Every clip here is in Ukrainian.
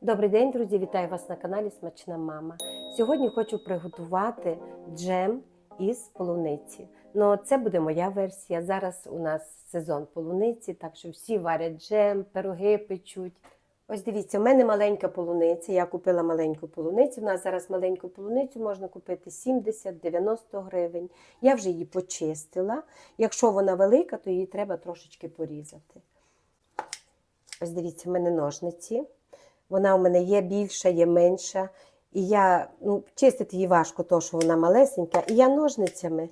Добрий день, друзі! Вітаю вас на каналі Смачна Мама. Сьогодні хочу приготувати джем із полуниці. Ну, це буде моя версія. Зараз у нас сезон полуниці, так що всі варять джем, пироги печуть. Ось дивіться, у мене маленька полуниця. Я купила маленьку полуницю. У нас зараз маленьку полуницю можна купити 70-90 гривень. Я вже її почистила. Якщо вона велика, то її треба трошечки порізати. Ось дивіться, в мене ножниці. Вона у мене є більша, є менша. І я ну, чистити її важко, тому що вона малесенька. І я ножницями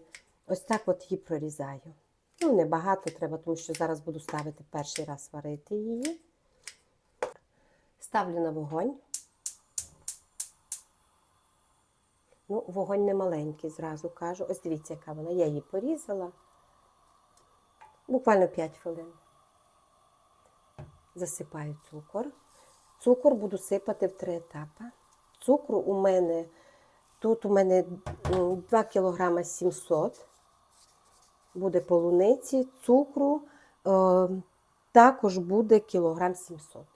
ось так от її прорізаю. Ну, небагато треба, тому що зараз буду ставити перший раз варити її. Ставлю на вогонь. Ну, вогонь не маленький, зразу кажу. Ось дивіться, яка вона. Я її порізала. Буквально 5 хвилин. Засипаю цукор. Цукор буду сипати в три етапи. Цукру у мене тут у мене 2 кг 700 буде полуниці, цукру е, також буде кілограм 700.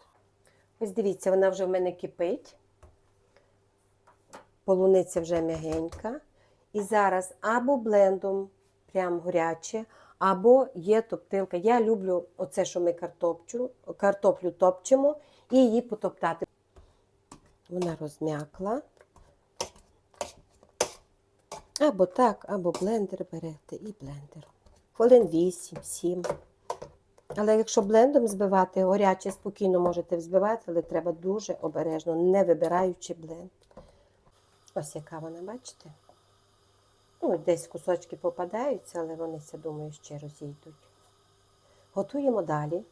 Ось дивіться, вона вже в мене кипить. Полуниця вже м'ягенька. І зараз або блендом, прям горяче, або є топтилка. Я люблю оце, що ми картоплю, картоплю топчемо і її потоптати. Вона розм'якла. Або так, або блендер берете і блендер. Хвилин 8-7. Але якщо блендом збивати, горяче спокійно можете взбивати, але треба дуже обережно, не вибираючи бленд. Ось яка вона, бачите? Ну, десь кусочки попадаються, але вони, я думаю, ще розійдуть. Готуємо далі.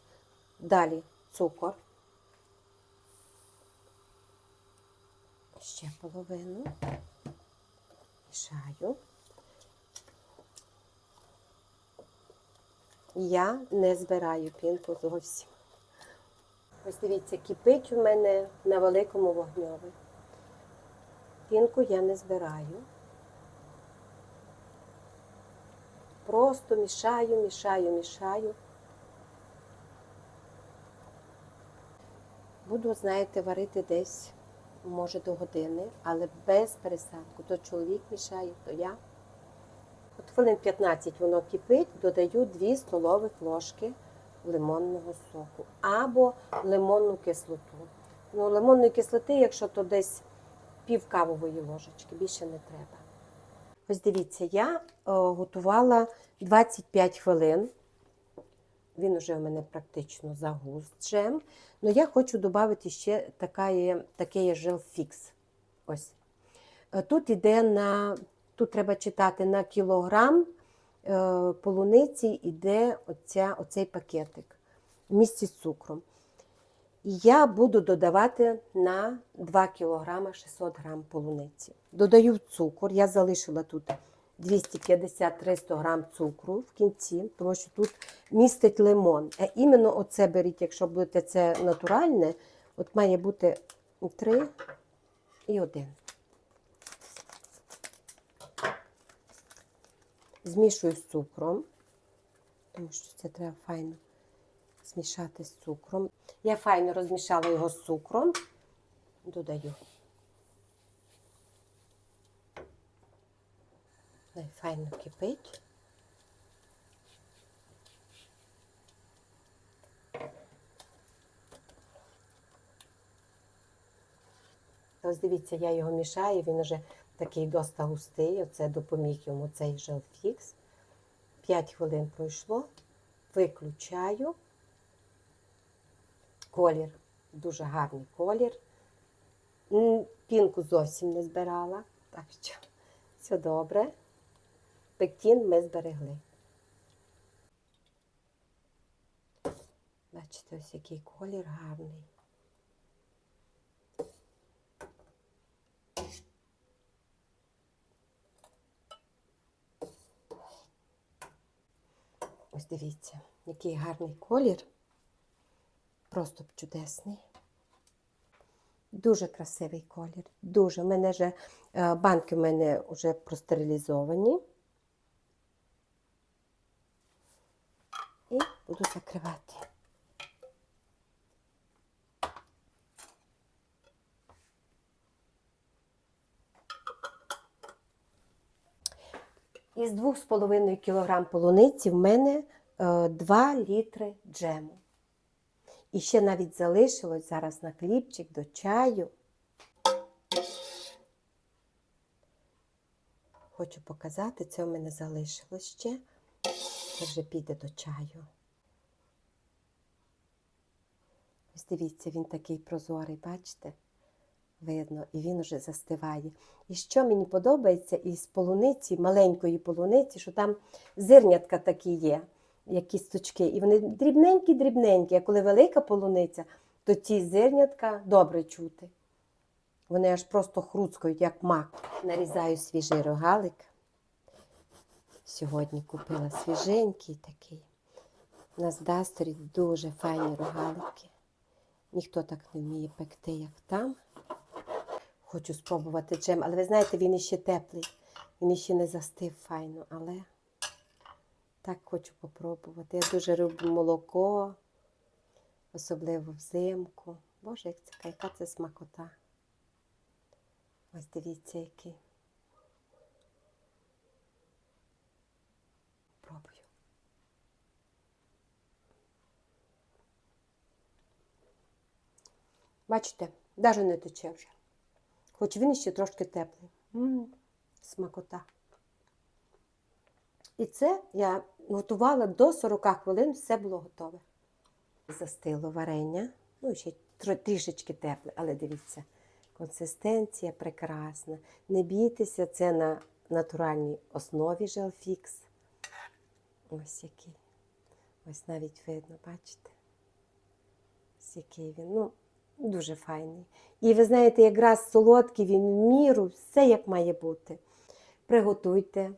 Далі цукор. Ще половину. Мішаю. Я не збираю пінку зовсім. Ось дивіться, кипить у мене на великому вогньові. Пінку я не збираю. Просто мішаю, мішаю, мішаю. Буду, знаєте, варити десь, може, до години, але без пересадку. То чоловік мішає, то я. От хвилин 15 воно кипить, додаю 2 столових ложки лимонного соку або лимонну кислоту. Ну, лимонної кислоти, якщо то десь пів кавової ложечки, більше не треба. Ось дивіться, я готувала 25 хвилин. Він вже у мене практично загуз джем. Але я хочу додати ще такий є жел фікс. Ось. Е, Тут іде на, тут треба читати на кілограм е, полуниці йде оця, оцей пакетик в місці з цукром. Я буду додавати на 2 кг 600 г полуниці. Додаю цукор, я залишила тут 250-300 г цукру в кінці, тому що тут містить лимон. А іменно оце беріть, якщо будете це натуральне, от має бути 3 і 1. Змішую з цукром, тому що це треба файно змішати з цукром. Я файно розмішала його з цукром, додаю. Хай Файно кипить. Ось дивіться, я його мішаю, він вже такий доста густий. Оце допоміг йому цей желфікс. 5 хвилин пройшло, виключаю. Колір, дуже гарний колір. Пінку зовсім не збирала, так що все добре. Пектін ми зберегли. Бачите, ось який колір гарний. Ось дивіться, який гарний колір. Просто чудесний. Дуже красивий колір. Дуже. У мене вже е, банки в мене вже простерилізовані. буду закривати. Із 2,5 кг полуниці в мене е, 2 літри джему. І ще навіть залишилось зараз на кліпчик до чаю. Хочу показати, це у мене залишилось ще. Це вже піде до чаю. Ось дивіться, він такий прозорий, бачите? Видно, і він уже застиває. І що мені подобається із полуниці, маленької полуниці, що там зернятка такі є, як кісточки, і вони дрібненькі-дрібненькі. А коли велика полуниця, то ті зернятка добре чути. Вони аж просто хруцкають, як мак. Нарізаю свіжий рогалик. Сьогодні купила свіженький такий. У нас в дуже файні рогалики. Ніхто так не вміє пекти, як там. Хочу спробувати джем, але ви знаєте, він іще теплий. Він іще не застив файно, але так хочу попробувати. Я дуже люблю молоко, особливо взимку. Боже, як це, яка це смакота. Ось дивіться, який. Бачите, навіть не тече вже. Хоч він ще трошки теплий. м смакота. І це я готувала до 40 хвилин, все було готове. Застило варення, ну ще трішечки тепле, але дивіться, консистенція прекрасна. Не бійтеся, це на натуральній основі желфікс. Ось який. Ось навіть видно, бачите? Ось який він. Ну, дуже файний. І ви знаєте, якраз солодкий він в міру, все як має бути. Приготуйте.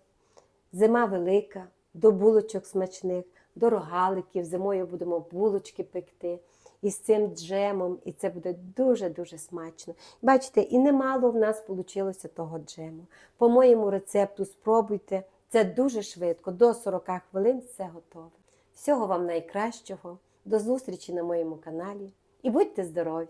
Зима велика, до булочок смачних, до рогаликів. Зимою будемо булочки пекти із цим джемом, і це буде дуже-дуже смачно. Бачите, і немало в нас вийшло того джему. По моєму рецепту спробуйте. Це дуже швидко, до 40 хвилин все готове. Всього вам найкращого, до зустрічі на моєму каналі і будьте здорові!